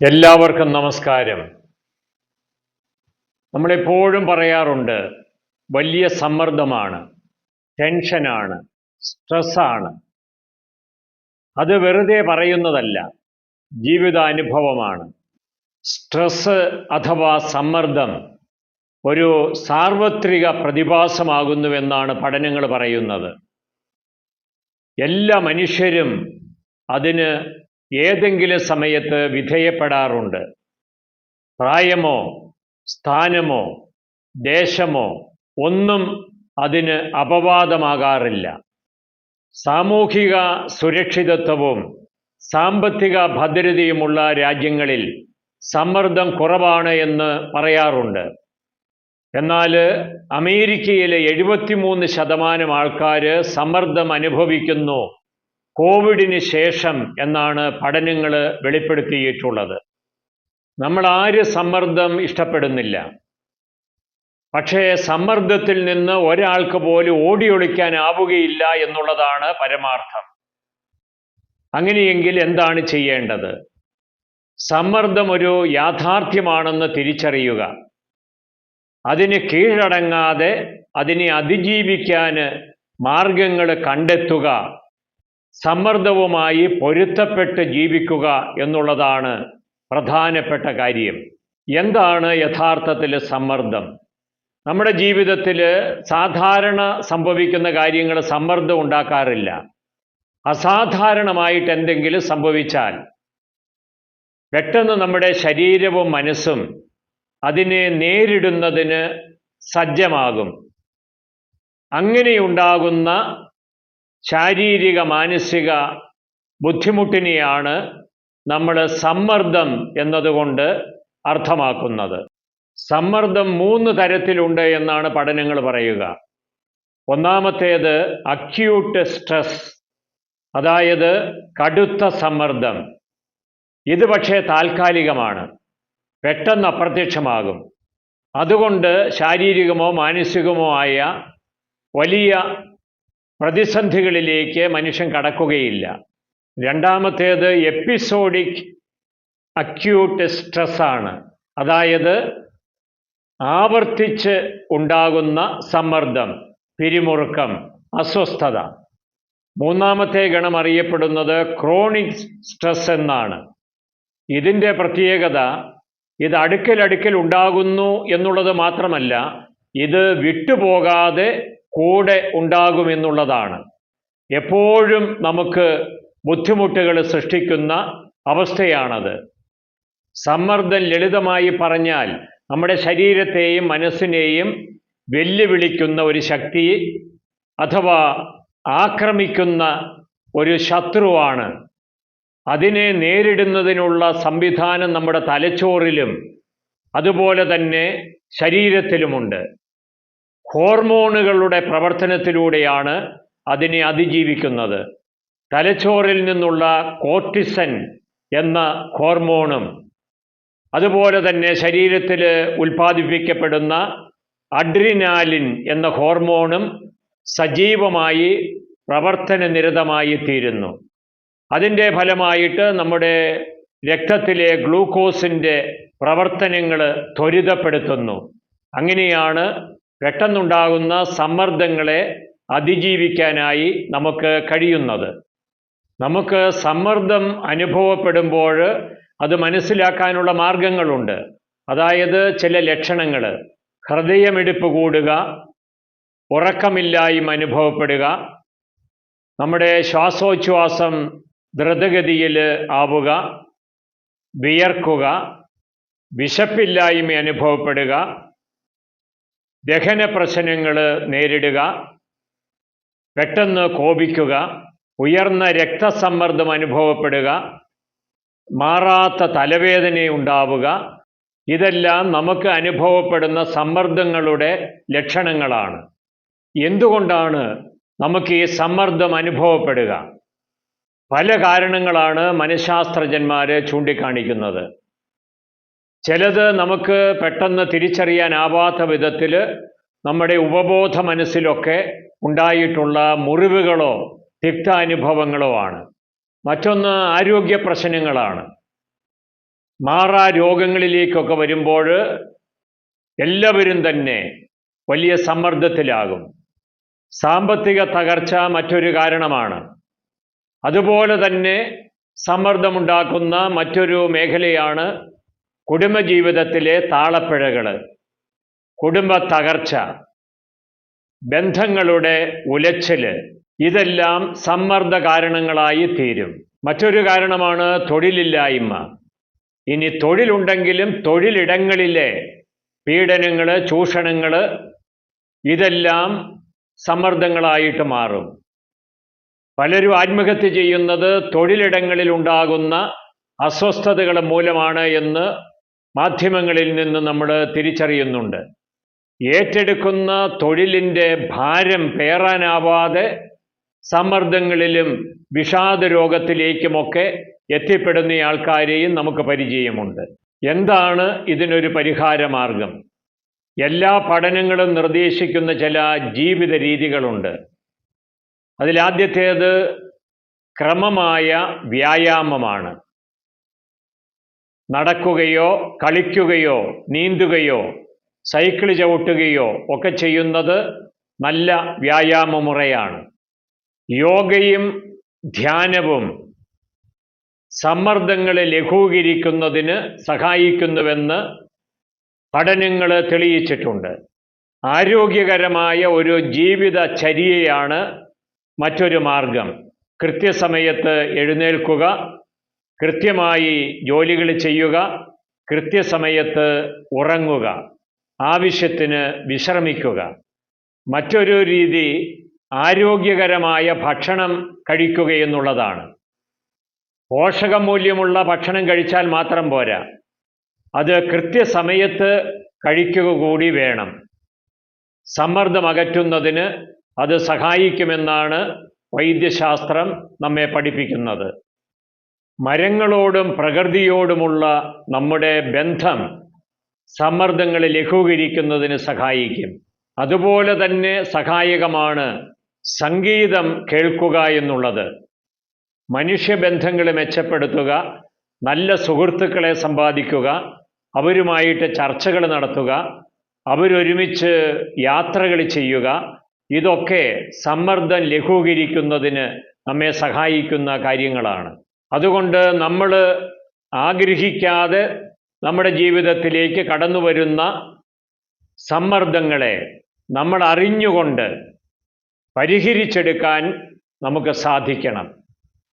എല്ലാവർക്കും നമസ്കാരം. നമ്മളെപ്പോഴും പറയാറുണ്ട് വലിയ സമ്മർദ്ദമാണ് ടെൻഷനാണ് സ്ട്രെസ്സാണ്. അത് വെറുതെ പറയുന്നതല്ല ജീവിതാനുഭവമാണ്. സ്ട്രെസ് അഥവാ സമ്മർദ്ദം ഒരു സാർവത്രിക പ്രതിഭാസമാകുന്നുവെന്നാണ് പഠനങ്ങൾ പറയുന്നത്. എല്ലാ മനുഷ്യരും അതിന് ഏതെങ്കിലും സമയത്ത് വിധേയപ്പെടാറുണ്ട്. പ്രായമോ സ്ഥാനമോ ദേശമോ ഒന്നും അതിന് അപവാദമാകാറില്ല. സാമൂഹിക സുരക്ഷിതത്വവും സാമ്പത്തിക ഭദ്രതയുമുള്ള രാജ്യങ്ങളിൽ സമ്മർദ്ദം കുറവാണ് എന്ന് പറയാറുണ്ട്. എന്നാൽ അമേരിക്കയിലെ എഴുപത്തിമൂന്ന് ശതമാനം ആൾക്കാർ സമ്മർദ്ദം അനുഭവിക്കുന്നു കോവിഡിന് ശേഷം എന്നാണ് പഠനങ്ങൾ വെളിപ്പെടുത്തിയിട്ടുള്ളത്. നമ്മൾ ആര് സമ്മർദ്ദം ഇഷ്ടപ്പെടുന്നില്ല. പക്ഷേ സമ്മർദ്ദത്തിൽ നിന്ന് ഒരാൾക്ക് പോലും ഓടിയൊളിക്കാനാവുകയില്ല എന്നുള്ളതാണ് പരമാർത്ഥം. അങ്ങനെയെങ്കിൽ എന്താണ് ചെയ്യേണ്ടത്? സമ്മർദ്ദം ഒരു യാഥാർത്ഥ്യമാണെന്ന് തിരിച്ചറിയുക. അതിന് കീഴടങ്ങാതെ അതിനെ അതിജീവിക്കാൻ മാർഗങ്ങൾ കണ്ടെത്തുക. സമ്മർദ്ദവുമായി പൊരുത്തപ്പെട്ട് ജീവിക്കുക എന്നുള്ളതാണ് പ്രധാനപ്പെട്ട കാര്യം. എന്താണ് യഥാർത്ഥത്തിൽ സമ്മർദ്ദം? നമ്മുടെ ജീവിതത്തിൽ സാധാരണ സംഭവിക്കുന്ന കാര്യങ്ങൾ സമ്മർദ്ദം ഉണ്ടാക്കാറില്ല. അസാധാരണമായിട്ട് എന്തെങ്കിലും സംഭവിച്ചാൽ പെട്ടെന്ന് നമ്മുടെ ശരീരവും മനസ്സും അതിനെ നേരിടുന്നതിന് സജ്ജമാകും. അങ്ങനെയുണ്ടാകുന്ന ശാരീരിക മാനസിക ബുദ്ധിമുട്ടിനെയാണ് നമ്മൾ സമ്മർദ്ദം എന്നതുകൊണ്ട് അർത്ഥമാക്കുന്നത്. സമ്മർദ്ദം മൂന്ന് തരത്തിലുണ്ട് എന്നാണ് പഠനങ്ങൾ പറയുക. ഒന്നാമത്തേത് അക്യൂട്ട് സ്ട്രെസ് അതായത് കടുത്ത സമ്മർദ്ദം. ഇത് പക്ഷേ താൽക്കാലികമാണ്. പെട്ടെന്ന് അപ്രത്യക്ഷമാകും. അതുകൊണ്ട് ശാരീരികമോ മാനസികമോ ആയ വലിയ പ്രതിസന്ധികളിലേക്ക് മനുഷ്യൻ കടക്കുകയില്ല. രണ്ടാമത്തേത് എപ്പിസോഡിക് അക്യൂട്ട് സ്ട്രെസ്സാണ് അതായത് ആവർത്തിച്ച് ഉണ്ടാകുന്ന സമ്മർദ്ദം പിരിമുറുക്കം അസ്വസ്ഥത. മൂന്നാമത്തെ ഗണം അറിയപ്പെടുന്നത് ക്രോണിക് സ്ട്രെസ് എന്നാണ്. ഇതിന്റെ പ്രത്യേകത ഇത് അടുക്കലടുക്കൽ ഉണ്ടാകുന്നു എന്നുള്ളത് മാത്രമല്ല ഇത് വിട്ടുപോകാതെ കൂടെ ഉണ്ടാകുമെന്നുള്ളതാണ്. എപ്പോഴും നമുക്ക് ബുദ്ധിമുട്ടുകൾ സൃഷ്ടിക്കുന്ന അവസ്ഥയാണത്. സമ്മർദ്ദം ലളിതമായി പറഞ്ഞാൽ നമ്മുടെ ശരീരത്തെയും മനസ്സിനെയും വെല്ലുവിളിക്കുന്ന ഒരു ശക്തി അഥവാ ആക്രമിക്കുന്ന ഒരു ശത്രുവാണ്. അതിനെ നേരിടുന്നതിനുള്ള സംവിധാനം നമ്മുടെ തലച്ചോറിലും അതുപോലെ തന്നെ ശരീരത്തിലുമുണ്ട്. ഹോർമോണുകളുടെ പ്രവർത്തനത്തിലൂടെയാണ് അതിനെ അതിജീവിക്കുന്നത്. തലച്ചോറിൽ നിന്നുള്ള കോർട്ടിസൻ എന്ന ഹോർമോണും അതുപോലെ തന്നെ ശരീരത്തിൽ ഉൽപ്പാദിപ്പിക്കപ്പെടുന്ന അഡ്രിനാലിൻ എന്ന ഹോർമോണും സജീവമായി പ്രവർത്തന നിരതമായി തീരുന്നു. അതിന്റെ ഫലമായിട്ട് നമ്മുടെ രക്തത്തിലെ ഗ്ലൂക്കോസിന്റെ പ്രവർത്തനങ്ങൾ ത്വരിതപ്പെടുത്തുന്നു. അങ്ങനെയാണ് പെട്ടെന്നുണ്ടാകുന്ന സമ്മർദ്ദങ്ങളെ അതിജീവിക്കാനായി നമുക്ക് കഴിയുന്നത്. നമുക്ക് സമ്മർദ്ദം അനുഭവപ്പെടുമ്പോൾ അത് മനസ്സിലാക്കാനുള്ള മാർഗങ്ങളുണ്ട്. അതായത് ചില ലക്ഷണങ്ങൾ. ഹൃദയമിടിപ്പ് കൂടുക ഉറക്കമില്ലായ്മ അനുഭവപ്പെടുക നമ്മുടെ ശ്വാസോച്ഛ്വാസം ദ്രുതഗതിയിൽ ആവുക വിയർക്കുക വിശപ്പില്ലായ്മ അനുഭവപ്പെടുക ദഹന പ്രശ്നങ്ങൾ നേരിടുക പെട്ടെന്ന് കോപിക്കുക ഉയർന്ന രക്തസമ്മർദ്ദം അനുഭവപ്പെടുക മാറാത്ത തലവേദന ഉണ്ടാവുക ഇതെല്ലാം നമുക്ക് അനുഭവപ്പെടുന്ന സമ്മർദ്ദങ്ങളുടെ ലക്ഷണങ്ങളാണ്. എന്തുകൊണ്ടാണ് നമുക്ക് ഈ സമ്മർദ്ദം അനുഭവപ്പെടുക? പല കാരണങ്ങളാണ് മനഃശാസ്ത്രജ്ഞന്മാർ ചൂണ്ടിക്കാണിക്കുന്നത്. ചിലത് നമുക്ക് പെട്ടെന്ന് തിരിച്ചറിയാനാവാത്ത വിധത്തിൽ നമ്മുടെ ഉപബോധ മനസ്സിലൊക്കെ ഉണ്ടായിട്ടുള്ള മുറിവുകളോ തിക്താനുഭവങ്ങളോ ആണ് മറ്റൊന്ന് ആരോഗ്യ പ്രശ്നങ്ങളാണ്. മാറാ രോഗങ്ങളിലേക്കൊക്കെ വരുമ്പോൾ എല്ലാവരും തന്നെ വലിയ സമ്മർദ്ദത്തിലാകും. സാമ്പത്തിക തകർച്ച മറ്റൊരു കാരണമാണ്. അതുപോലെ തന്നെ സമ്മർദ്ദമുണ്ടാക്കുന്ന മറ്റൊരു മേഖലയാണ് കുടുംബജീവിതത്തിലെ താളപ്പിഴകൾ കുടുംബ തകർച്ച ബന്ധങ്ങളുടെ ഉലച്ചിൽ ഇതെല്ലാം സമ്മർദ്ദ കാരണങ്ങളായി തീരും. മറ്റൊരു കാരണമാണ് തൊഴിലില്ലായ്മ. ഇനി തൊഴിലുണ്ടെങ്കിലും തൊഴിലിടങ്ങളിലെ പീഡനങ്ങൾ ചൂഷണങ്ങൾ ഇതെല്ലാം സമ്മർദ്ദങ്ങളായിട്ട് മാറും. പലരും ആത്മഹത്യ ചെയ്യുന്നത് തൊഴിലിടങ്ങളിൽ ഉണ്ടാകുന്ന അസ്വസ്ഥതകൾ മൂലമാണ് എന്ന് മാധ്യമങ്ങളിൽ നിന്ന് നമ്മൾ തിരിച്ചറിയുന്നുണ്ട്. ഏറ്റെടുക്കുന്ന തൊഴിലിന്റെ ഭാരം പേറാനാവാതെ സമ്മർദ്ദങ്ങളിലും വിഷാദ രോഗത്തിലേക്കുമൊക്കെ എത്തിപ്പെടുന്ന ആൾക്കാരെയും നമുക്ക് പരിചയമുണ്ട്. എന്താണ് ഇതിനൊരു പരിഹാരമാർഗം? എല്ലാ പഠനങ്ങളും നിർദ്ദേശിക്കുന്ന ചില ജീവിത രീതികളുണ്ട്. അതിലാദ്യത്തേത് ക്രമമായ വ്യായാമമാണ്. നടക്കുകയോ കളിക്കുകയോ നീന്തുകയോ സൈക്കിൾ ചവിട്ടുകയോ ഒക്കെ ചെയ്യുന്നത് നല്ല വ്യായാമ മുറയാണ് യോഗയും ധ്യാനവും സമ്മർദ്ദങ്ങളെ ലഘൂകരിക്കുന്നതിന് സഹായിക്കുന്നുവെന്ന് പഠനങ്ങൾ തെളിയിച്ചിട്ടുണ്ട്. ആരോഗ്യകരമായ ഒരു ജീവിതചര്യയാണ് മറ്റൊരു മാർഗം. കൃത്യസമയത്ത് എഴുന്നേൽക്കുക കൃത്യമായി ജോലികൾ ചെയ്യുക കൃത്യസമയത്ത് ഉറങ്ങുക ആവശ്യത്തിന് വിശ്രമിക്കുക. മറ്റൊരു രീതി ആരോഗ്യകരമായ ഭക്ഷണം കഴിക്കുക എന്നുള്ളതാണ്. പോഷകമൂല്യമുള്ള ഭക്ഷണം കഴിച്ചാൽ മാത്രം പോരാ. അത് കൃത്യസമയത്ത് കഴിക്കുക കൂടി വേണം. സമ്മർദ്ദം അകറ്റുന്നതിന് അത് സഹായിക്കുമെന്നാണ് വൈദ്യശാസ്ത്രം നമ്മെ പഠിപ്പിക്കുന്നത്. മരങ്ങളോടും പ്രകൃതിയോടുമുള്ള നമ്മുടെ ബന്ധം സമ്മർദ്ദങ്ങളെ ലഘൂകരിക്കുന്നതിന് സഹായിക്കും. അതുപോലെ തന്നെ സഹായകമാണ് സംഗീതം കേൾക്കുക എന്നുള്ളത്. മനുഷ്യബന്ധങ്ങൾ മെച്ചപ്പെടുത്തുക നല്ല സുഹൃത്തുക്കളെ സമ്പാദിക്കുക അവരുമായിട്ട് ചർച്ചകൾ നടത്തുക അവരൊരുമിച്ച് യാത്രകൾ ചെയ്യുക ഇതൊക്കെ സമ്മർദ്ദം ലഘൂകരിക്കുന്നതിന് നമ്മെ സഹായിക്കുന്ന കാര്യങ്ങളാണ്. അതുകൊണ്ട് നമ്മൾ ആഗ്രഹിക്കാതെ നമ്മുടെ ജീവിതത്തിലേക്ക് കടന്നു വരുന്ന സമ്മർദ്ദങ്ങളെ നമ്മൾ അറിഞ്ഞുകൊണ്ട് പരിഹരിച്ചെടുക്കാൻ നമുക്ക് സാധിക്കണം.